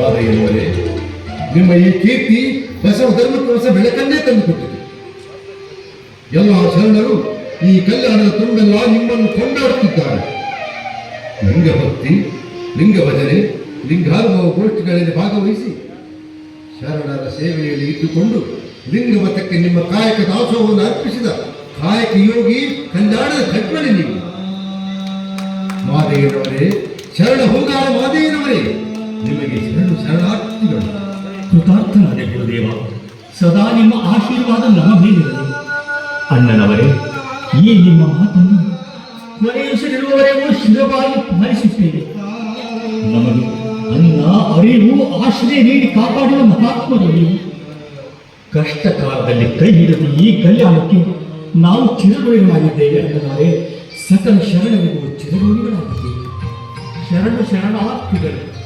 ಮಾದಯ್ಯನವರೇ ನಿಮ್ಮ ಈ ಕೀರ್ತಿ ಬಸವ ಧರ್ಮಕ್ಕೆ ಹೊಸ ಬೆಳಕನ್ನೇ ತಂದುಕೊಟ್ಟಿದೆ. ಎಲ್ಲ ಶರಣರು ಈ ಕಲ್ಯಾಣದ ತುಂಬೆಲ್ಲ ನಿಮ್ಮನ್ನು ಕೊಂಡಾಡುತ್ತಿದ್ದಾರೆ. ಲಿಂಗ ಭಕ್ತಿ, ಲಿಂಗ ಭಜನೆ, ಲಿಂಗಾನುಭವ ಗೋಷ್ಠಿಗಳಲ್ಲಿ ಭಾಗವಹಿಸಿ ಶರಣರ ಸೇವೆಯಲ್ಲಿ ಇದ್ದುಕೊಂಡು ಲಿಂಗಮತಕ್ಕೆ ನಿಮ್ಮ ಕಾಯಕ ದಾಸೋಹವನ್ನು ಅರ್ಪಿಸಿದ ಕಾಯಕ ಯೋಗಿ ಕಲ್ಯಾಣದ ಕಟ್ಟಣೆ ನೀವು. ಮಾದೇವರವರೇ ಶರಣ ಹೋಗಾರ ಮಾದೇವರವರೇ ನಿಮಗೆ ಕೃತಾರ್ಥನಾದೆ ಗುರುದೇವ. ಸದಾ ನಿಮ್ಮ ಆಶೀರ್ವಾದ ನಮ್ಮ ಮೇಲಿರಲಿ. ಅಣ್ಣನವರೇ, ಈ ನಿಮ್ಮ ಮಾತನ್ನು ಕೊನೆಯುಸಿರಿರುವವರೆಗೂ ಶಿರವಾಗಿ ಪಾಲಿಸುತ್ತೇನೆ ನಮಗೆ ಅನ್ನ, ಅರಿವು, ಆಶ್ರಯ ನೀಡಿ ಕಾಪಾಡುವ ಮಹಾತ್ಮರು ನೀವು. ಕಷ್ಟ ಕಾಲದಲ್ಲಿ ಕೈ ಹಿಡಿದು ಈ ಕಲ್ಯಾಣಕ್ಕೆ ನಾವು ಚಿರಋಣಿಗಳಾಗಿದ್ದೇವೆ ಅಣ್ಣನವರೇ. ಸಕಲ ಶರಣರಿಗೂ ಚಿರಗುಳಿಗಳಾಗಿದ್ದೇವೆ ಶರಣ ಶರಣಾರ್ಥಿಗಳು.